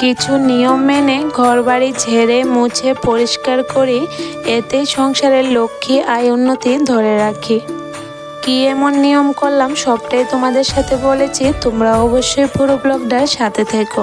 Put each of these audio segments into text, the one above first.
কিছু নিয়ম মেনে ঘরবাড়ি ঝেড়ে, মুছে, পরিষ্কার করি, এতে সংসারের লক্ষ্মী আয় উন্নতি ধরে রাখি। কি এমন নিয়ম করলাম সবটাই তোমাদের সাথে বলেছি, তোমরা অবশ্যই পুরো ব্লগটার সাথে থেকো।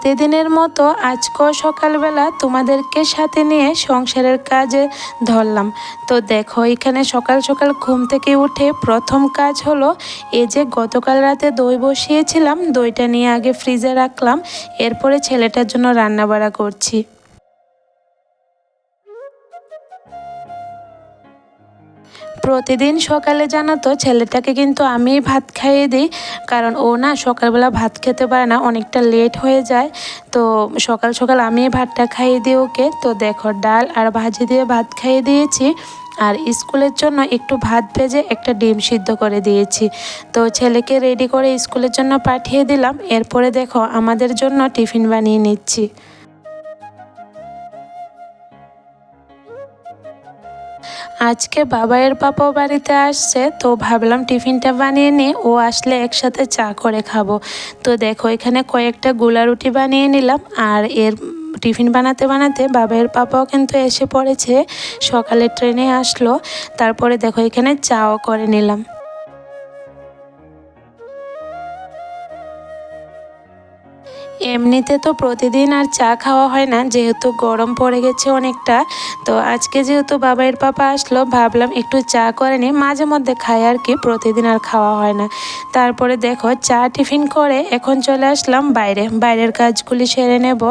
প্রতিদিনের মতো আজকেও সকালবেলা তোমাদেরকে সাথে নিয়ে সংসারের কাজে ধরলাম। তো দেখো, এখানে সকাল সকাল ঘুম থেকে উঠে প্রথম কাজ হলো এই যে গতকাল রাতে দই বসিয়েছিলাম, দইটা নিয়ে আগে ফ্রিজে রাখলাম, এরপরে ছেলেটার জন্য রান্না বাড়া করছি। প্রতিদিন সকালে জানো তো, ছেলেটাকে কিন্তু আমি ভাত খাইয়ে দিই। কারণ ও না সকালবেলা ভাত খেতে পারে না, অনেকটা লেট হয়ে যায়। তো সকাল সকাল আমি ভাতটা খাইয়ে দিই ওকে। তো দেখো, ডাল আর ভাজি দিয়ে ভাত খাইয়ে দিয়েছি। আর স্কুলের জন্য একটু ভাত ভেজে একটা ডিম সিদ্ধ করে দিয়েছি। তো ছেলেকে রেডি করে স্কুলের জন্য পাঠিয়ে দিলাম। এরপরে দেখো, আমাদের জন্য টিফিন বানিয়ে নিচ্ছি। আজকে বাবাইয়ের পাপাও বাড়িতে আসছে, তো ভাবলাম টিফিনটা বানিয়ে নিই। ও আসলে একসাথে চা করে খাব। তো দেখো, এখানে কয়েকটা গোলা রুটি বানিয়ে নিলাম। আর এর টিফিন বানাতে বানাতে বাবাইয়ের পাপাও কিন্তু এসে পড়েছে। সকালে ট্রেনে আসলো। তারপরে দেখো, এখানে চাও করে নিলাম। এমনিতে তো প্রতিদিন আর চা খাওয়া হয় না, যেহেতু গরম পড়ে গেছে অনেকটা। তো আজকে যেহেতু বাবাইয়ের পাপা আসলো, ভাবলাম একটু চা করে নিই, মাঝে মধ্যে খাই আর কি, প্রতিদিন আর খাওয়া হয় না। তারপরে দেখো, চা টিফিন করে এখন চলে আসলাম বাইরে, বাইরের কাজগুলি সেরে নেব।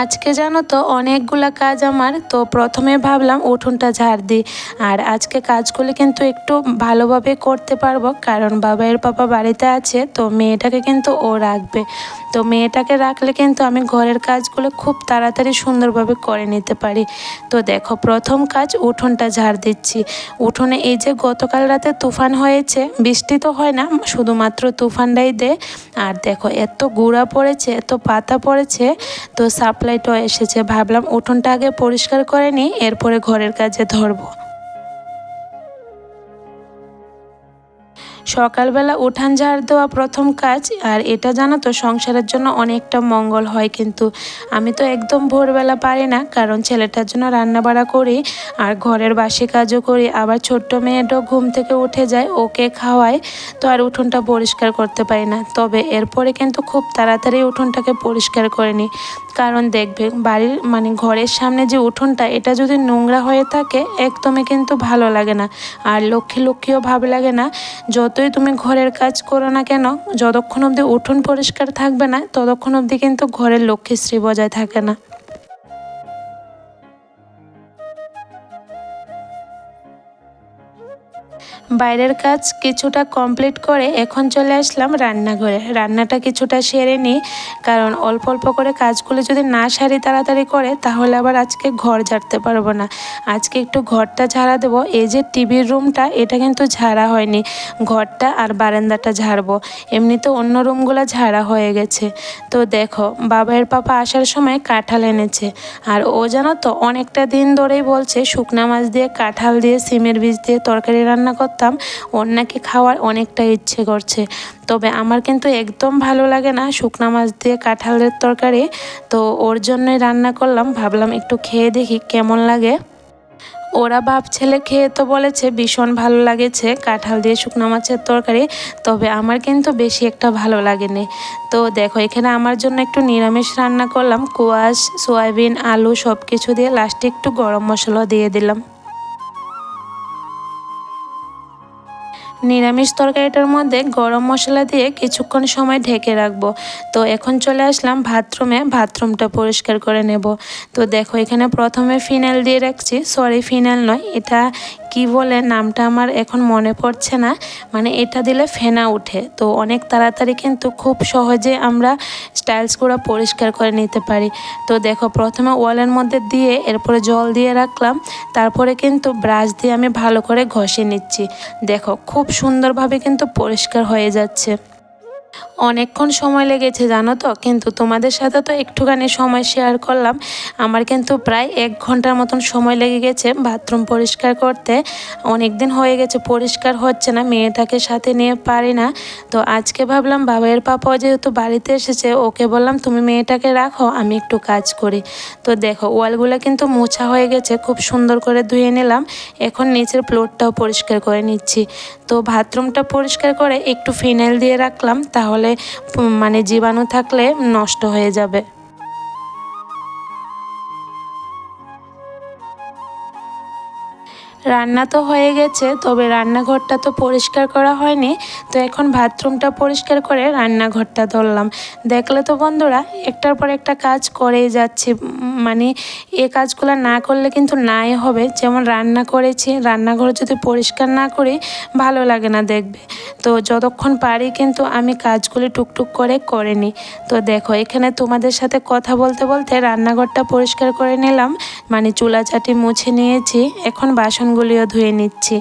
আজকে জানো তো, অনেকগুলা কাজ আমার। তো প্রথমে ভাবলাম উঠোনটা ঝাড় দিই। আর আজকে কাজগুলি কিন্তু একটু ভালোভাবে করতে পারব। কারণ বাবাইয়ের পাপা বাড়িতে আছে, তো মেয়েটাকে কিন্তু ও রাখবে। তো মেয়েটাকে রাখলে কিন্তু আমি ঘরের কাজগুলো খুব তাড়াতাড়ি সুন্দরভাবে করে নিতে পারি। তো দেখো, প্রথম কাজ উঠোনটা ঝাড় দিচ্ছি। উঠোনে এই যে গতকাল রাতে তুফান হয়েছে, বৃষ্টি তো হয় না, শুধুমাত্র তুফানটাই দে। আর দেখো, এত গুঁড়া পড়েছে, এত পাতা পড়েছে। তো সাপ্লাইটাও এসেছে ভাবলাম উঠোনটা আগে পরিষ্কার করে নিই এরপরে ঘরের কাজে ধরবো। সকালবেলা উঠান ঝাড় দেওয়া প্রথম কাজ, আর এটা জানো তো, সংসারের জন্য অনেকটা মঙ্গল হয় কিন্তু। আমি তো একদম ভোরবেলা পারি না, কারণ ছেলেটার জন্য রান্না বাড়া করি, আর ঘরের বাসি কাজও করি। আবার ছোট্ট মেয়েটাও ঘুম থেকে উঠে যায়, ওকে খাওয়ায় তো আর উঠোনটা পরিষ্কার করতে পারি না। তবে এরপরে কিন্তু খুব তাড়াতাড়ি উঠোনটাকে পরিষ্কার করে নিই। কারণ দেখবে, বাড়ির মানে ঘরের সামনে যে উঠোনটা, এটা যদি নোংরা হয়ে থাকে, একদমই কিন্তু ভালো লাগে না। আর লক্ষ্মী লক্ষ্মীও ভাব লাগে না। যতই তুমি ঘরের কাজ করো না কেন, যতক্ষণ অবধি উঠোন পরিষ্কার থাকবে না, ততক্ষণ অব্দি কিন্তু ঘরের লক্ষ্মীশ্রী বজায় থাকে না। বাইরের কাজ কিছুটা কমপ্লিট করে এখন চলে আসলাম রান্নাঘরে। রান্নাটা কিছুটা সেরে নিই কারণ অল্প অল্প করে কাজগুলো যদি না সারি তাড়াতাড়ি করে, তাহলে আবার আজকে ঘর ঝাড়তে পারব না। আজকে একটু ঘরটা ঝাড়া দেবো, এই যে টিভির রুমটা এটা কিন্তু ঝাড়া হয়নি। ঘরটা আর বারান্দাটা ঝাড়বো। এমনিতে অন্য রুমগুলো ঝাড়া হয়ে গেছে। তো দেখো, বাবাইয়ের পাপা আসার সময় কাঁঠাল এনেছে। আর ও জানো তো, অনেকটা দিন ধরেই বলছে, শুকনা মাছ দিয়ে কাঁঠাল দিয়ে, সিমের বীজ দিয়ে তরকারি রান্না করতাম। ওর নাকি খাওয়ার অনেকটা ইচ্ছে করছে। তবে আমার কিন্তু একদম ভালো লাগে না শুকনা মাছ দিয়ে কাঁঠালের তরকারি। তো ওর জন্যই রান্না করলাম, ভাবলাম একটু খেয়ে দেখি কেমন লাগে। ওরা বাপ ছেলে খেয়ে তো বলেছে, ভীষণ ভালো লাগেছে কাঁঠাল দিয়ে শুকনো মাছের তরকারি, তবে আমার কিন্তু বেশি একটা ভালো লাগেনি। তো দেখো, এখানে আমার জন্য একটু নিরামিষ রান্না করলাম, কোয়াশ, সয়াবিন, আলু সব কিছু দিয়ে লাস্টে একটু গরম মশলা দিয়ে দিলাম। নিরামিষ তরকারিটার মধ্যে গরম মশলা দিয়ে কিছুক্ষণ সময় ঢেকে রাখব। তো এখন চলে আসলাম বাথরুমে, বাথরুমটা পরিষ্কার করে নেব। তো দেখো এখানে প্রথমে ফিনাইল দিয়ে রাখছি। সরি, ফিনাইল নয়, এটা কি বলে নামটা আমার এখন মনে পড়ছে না। মানে এটা দিলে ফেনা উঠে। তো অনেক তাড়াতাড়ি কিন্তু খুব সহজে আমরা স্টাইলসগুলো পরিষ্কার করে নিতে পারি। তো দেখো, প্রথমে ওয়ালের মধ্যে দিয়ে, এরপরে জল দিয়ে রাখলাম। তারপরে কিন্তু ব্রাশ দিয়ে আমি ভালো করে ঘষে নিচ্ছি। দেখো, খুব সুন্দরভাবে কিন্তু পরিষ্কার হয়ে যাচ্ছে। অনেকক্ষণ সময় লেগেছে, জানো তো? কিন্তু তোমাদের সাথে তো একটুখানি সময় শেয়ার করলাম। আমার কিন্তু প্রায় এক ঘণ্টার মতন সময় লেগে গেছে বাথরুম পরিষ্কার করতে। অনেক দিন হয়ে গেছে, পরিষ্কার হচ্ছে না, মেয়েটাকে সাথে নিয়ে পারি না। তো আজকে ভাবলাম বাবার পাপাও যেহেতু বাড়িতে এসেছে, ওকে বললাম, তুমি মেয়েটাকে রাখো, আমি একটু কাজ করি। তো দেখো, ওয়ালগুলো কিন্তু মোছা হয়ে গেছে, খুব সুন্দর করে ধুয়ে নিলাম। এখন নিচের ফ্লোরটাও পরিষ্কার করে নিচ্ছি। তো বাথরুমটা পরিষ্কার করে একটু ফিনাইল দিয়ে রাখলাম, তাহলে মানে জীবাণু থাকলে নষ্ট হয়ে যাবে। রান্না তো হয়ে গেছে, তবে রান্নাঘরটা তো পরিষ্কার করা হয়নি। তো এখন বাথরুমটা পরিষ্কার করে রান্নাঘরটা ধরলাম। দেখলে তো বন্ধুরা, একটার পর একটা কাজ করেই যাচ্ছি। মানে এ কাজগুলো না করলে কিন্তু নাই হবে। যেমন রান্না করেছি, রান্নাঘর যদি পরিষ্কার না করি, ভালো লাগে না দেখবে। তো যতক্ষণ পারি কিন্তু আমি কাজগুলি টুকটুক করে করে নিই। তো দেখো, এখানে তোমাদের সাথে কথা বলতে বলতে রান্নাঘরটা পরিষ্কার করে নিলাম। মানে চুলা চাটি মুছে নিয়েছি। এখন বাসনগুলিও ধুয়ে নিচ্ছি।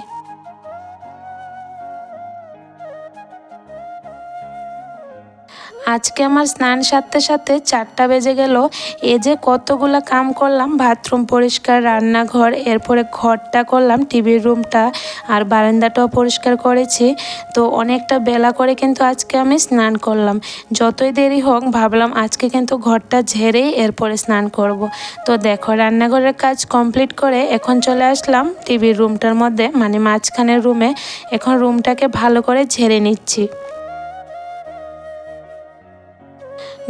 আজকে আমার স্নান সারতে সাথে চারটা বেজে গেল। এ যে কতগুলো কাম করলাম, বাথরুম পরিষ্কার, রান্নাঘর, এরপরে ঘরটা করলাম, টিভির রুমটা আর বারান্দাটাও পরিষ্কার করেছি। তো অনেকটা বেলা করে কিন্তু আজকে আমি স্নান করলাম। যতই দেরি হোক, ভাবলাম আজকে কিন্তু ঘরটা ঝেড়েই এরপরে স্নান করব। তো দেখো, রান্নাঘরের কাজ কমপ্লিট করে এখন চলে আসলাম টিভির রুমটার মধ্যে মানে মাঝখানের রুমে। এখন রুমটাকে ভালো করে ঝেড়ে নিচ্ছি।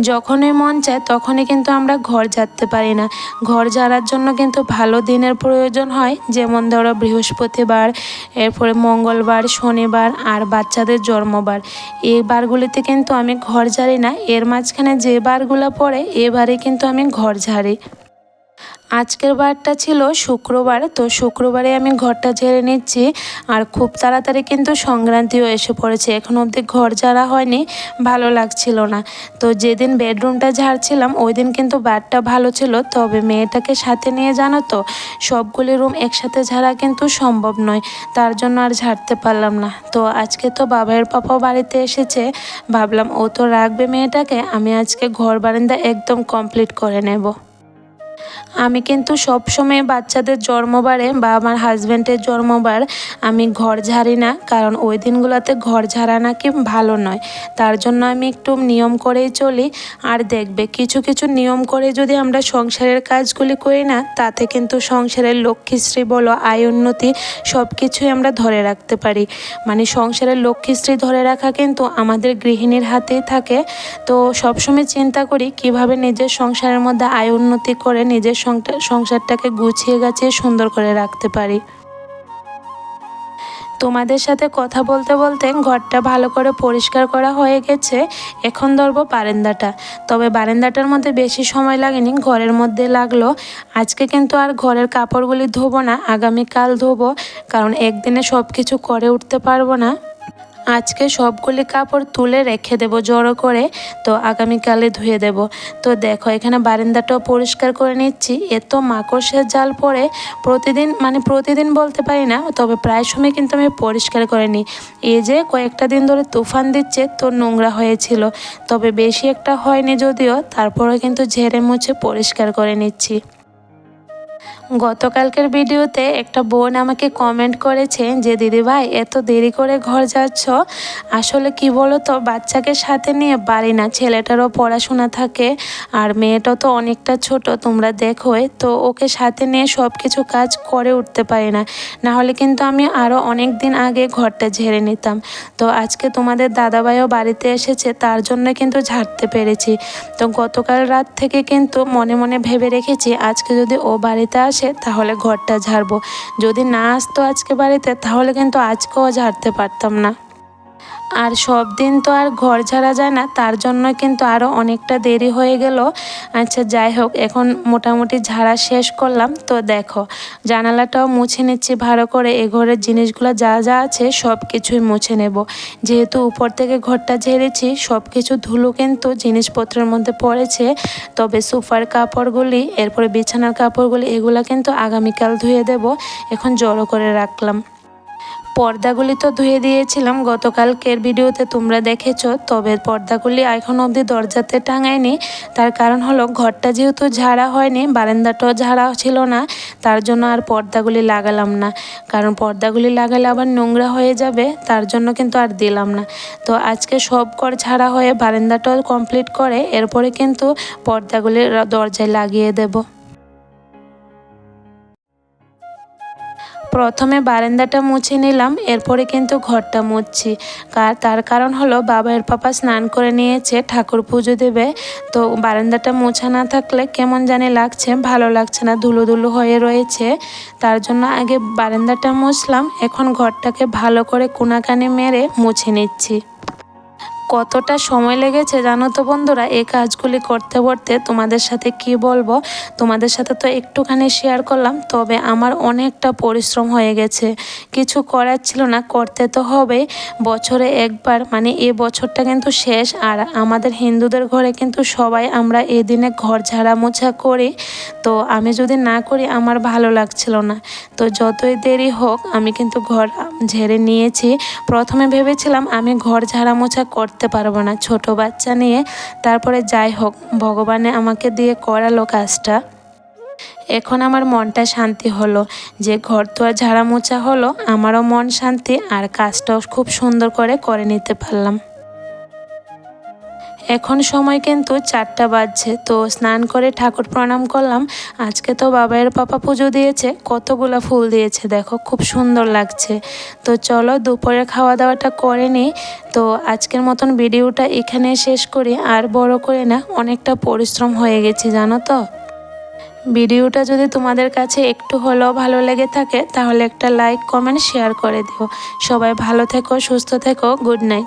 যখনই মন চায় তখনই কিন্তু আমরা ঘর ঝাড়তে পারি না। ঘর ঝাড়ার জন্য কিন্তু ভালো দিনের প্রয়োজন হয়, যেমন ধরো বৃহস্পতিবার, এরপরে মঙ্গলবার, শনিবার আর বাচ্চাদের জন্মবার। এই বারগুলিতে কিন্তু আমি ঘর ঝাড়ি না, এর মাঝখানে যে বারগুলো পড়ে এবারে কিন্তু আমি ঘর ঝাড়ি। আজকের বারটা ছিল শুক্রবার, তো শুক্রবারে আমি ঘরটা ঝেড়ে নিচ্ছি আর খুব তাড়াতাড়ি কিন্তু সংক্রান্তিও এসে পড়েছে। এখন অবধি ঘর ঝাড়া হয়নি, ভালো লাগছিল না। তো যেদিন বেডরুমটা ঝাড়ছিলাম ওই দিন কিন্তু বারটা ভালো ছিল। তবে মেয়েটাকে সাথে নিয়ে জানো তো, সবগুলি রুম একসাথে ঝাড়া কিন্তু সম্ভব নয়, তার জন্য আর ঝাড়তে পারলাম না। তো আজকে তো বাবার পাপাও বাড়িতে এসেছে, ভাবলাম ও তো রাখবে মেয়েটাকে, আমি আজকে ঘর বারান্দা একদম কমপ্লিট করে নেব। আমি কিন্তু সবসময় বাচ্চাদের জন্মবারে বা আমার হাজব্যান্ডের জন্মবার আমি ঘর ঝাড়ি না, কারণ ওই দিনগুলোতে ঘর ঝাড়া নাকি ভালো নয়। তার জন্য আমি একটু নিয়ম করেই চলি। আর দেখবে, কিছু কিছু নিয়ম করে যদি আমরা সংসারের কাজগুলি করি না, তাতে কিন্তু সংসারের লক্ষ্মীশ্রী বলো, আয়, উন্নতি সব কিছুই আমরা ধরে রাখতে পারি। মানে সংসারের লক্ষ্মীশ্রী ধরে রাখা কিন্তু আমাদের গৃহিণীর হাতেই থাকে। তো সবসময় চিন্তা করি, কীভাবে নিজের সংসারের মধ্যে আয়, উন্নতি করে নিজের সংসারটাকে গুছিয়ে গাছিয়ে সুন্দর করে রাখতে পারি। তোমাদের সাথে কথা বলতে বলতে ঘরটা ভালো করে পরিষ্কার করা হয়ে গেছে। এখন ধরবো বারান্দাটা। তবে বারান্দাটার মধ্যে বেশি সময় লাগেনি, ঘরের মধ্যে লাগল। আজকে কিন্তু আর ঘরের কাপড়গুলি ধোবো না, আগামীকাল ধোবো, কারণ একদিনে সব কিছু করে উঠতে পারব না। আজকে সবগুলি কাপড় তুলে রেখে দেব জড়ো করে। তো আগামীকালে ধুয়ে দেব। তো দেখো, এখানে বারান্দাটাও পরিষ্কার করে নিচ্ছি। এত মাকড়সের জাল পরে প্রতিদিন মানে প্রতিদিন বলতে পারি না, তবে প্রায় সময় কিন্তু আমি পরিষ্কার করে নিই। এই যে কয়েকটা দিন ধরে তুফান দিচ্ছে, তো নোংরা হয়েছিল। তবে বেশি একটা হয়নি যদিও তারপরে কিন্তু ঝেড়ে মুছে পরিষ্কার করে নিচ্ছি। গতকালকের ভিডিওতে একটা বোন আমাকে কমেন্ট করেছে যে, দিদি ভাই, এত দেরি করে ঘর যাচ্ছ, আসলে কি বলো তো বাচ্চাকে সাথে নিয়ে বাড়ি না, ছেলেটারও পড়াশোনা থাকে আর মেয়েটা তো অনেকটা ছোট, তোমরা দেখোই তো ওকে সাথে নিয়ে সব কিছু কাজ করে উঠতে পারি না। না হলে কিন্তু আমি আরও অনেক দিন আগে ঘরটা ঝেড়ে নিতাম। তো আজকে তোমাদের দাদাভাইও বাড়িতে এসেছে, তার জন্য কিন্তু ঝাড়তে পেরেছি। তো গতকাল রাত থেকে কিন্তু মনে মনে ভেবে রেখেছি, আজকে যদি ও বাড়িতে আসে, তাহলে ঘরটা ঝাড়বো। যদি না আসতো আজকে বাড়িতে, তাহলে কিন্তু আজকেও ঝাড়তে পারতাম না। আর সব দিন তো আর ঘর ঝাড়া যায় না, তার জন্য কিন্তু আরও অনেকটা দেরি হয়ে গেল। আচ্ছা যাই হোক, এখন মোটামুটি ঝাড়া শেষ করলাম। তো দেখো, জানালাটাও মুছে নিচ্ছি ভালো করে। এ ঘরের জিনিসগুলো যা যা আছে সব কিছুই মুছে নেব। যেহেতু উপর থেকে ঘরটা ঝেড়েছি, সব কিছু ধুলো কিন্তু জিনিসপত্রের মধ্যে পড়েছে। তবে সোফার কাপড়গুলি, এরপরে বিছানার কাপড়গুলি, এগুলো কিন্তু আগামীকাল ধুয়ে দেব। এখন জড়ো করে রাখলাম। পর্দাগুলি তো ধুয়ে দিয়েছিলাম, গতকালকের ভিডিওতে তোমরা দেখেছ, তবে পর্দাগুলি এখন অবধি দরজাতে টাঙায়নি। তার কারণ হলো, ঘরটা যেহেতু ঝাড়া হয়নি, বারান্দাটাও ঝাড়া ছিল না, তার জন্য আর পর্দাগুলি লাগালাম না। কারণ পর্দাগুলি লাগালে আবার নোংরা হয়ে যাবে, তার জন্য কিন্তু আর দিলাম না। তো আজকে সব ঘর ঝাড়া হয়ে বারান্দাটাও কমপ্লিট করে, এরপরে কিন্তু পর্দাগুলি দরজায় লাগিয়ে দেবো। প্রথমে বারান্দাটা মুছে নিলাম, এরপরে কিন্তু ঘরটা মুছছি। কার, তার কারণ হলো বাবার পাপা স্নান করে নিয়েছে, ঠাকুর পুজো দেবে। তো বারান্দাটা মোছা না থাকলে কেমন জানি লাগছে, ভালো লাগছে না ধুলো ধুলো হয়ে রয়েছে। তার জন্য আগে বারান্দাটা মুছলাম, এখন ঘরটাকে ভালো করে কোনাকানে মেরে মুছে নিচ্ছি। কতটা সময় লেগেছে জানো তো বন্ধুরা? এই কাজগুলি করতে করতে তোমাদের সাথে কি বলব? তোমাদের সাথে তো একটুখানি শেয়ার করলাম, তবে আমার অনেকটা পরিশ্রম হয়ে গেছে। কিছু করার ছিল না, করতে তো হবে বছরে একবার মানে এ বছরটা কিন্তু শেষ, আর আমাদের হিন্দুদের ঘরে কিন্তু সবাই আমরা এই দিনে ঘর ঝাড়া মোছা করি। তো আমি যদি না করি, আমার ভালো লাগছিল না। তো যতই দেরি হোক, আমি কিন্তু ঘর ঝেড়ে নিয়েছি। প্রথমে ভেবেছিলাম আমি ঘর ঝাড়া মোছা করতে করতে পারব না। ছোট বাচ্চা নিয়ে। তারপরে যাই হোক, ভগবানে আমাকে দিয়ে করালো কাজটা। এখন আমার মনটা শান্তি হলো। যে ঘর আর ঝাড়া মোছা হলো, আমারও মন শান্তি আর কাজটাও খুব সুন্দর করে করে নিতে পারলাম। এখন সময় কিন্তু চারটা বাজছে। তো স্নান করে ঠাকুর প্রণাম করলাম। আজকে তো বাবাইয়ের পাপা পুজো দিয়েছে, কতগুলো ফুল দিয়েছে দেখো, খুব সুন্দর লাগছে। তো চলো দুপুরে খাওয়া দাওয়াটা করে নিই। তো আজকের মতন ভিডিওটা এখানে শেষ করি। আর বড় করে না, অনেকটা পরিশ্রম হয়ে গেছে, জানো তো? ভিডিওটা যদি তোমাদের কাছে একটু হলেও ভালো লেগে থাকে, তাহলে একটা লাইক, কমেন্ট, শেয়ার করে দিও। সবাই ভালো থেকো, সুস্থ থেকো, গুড নাইট।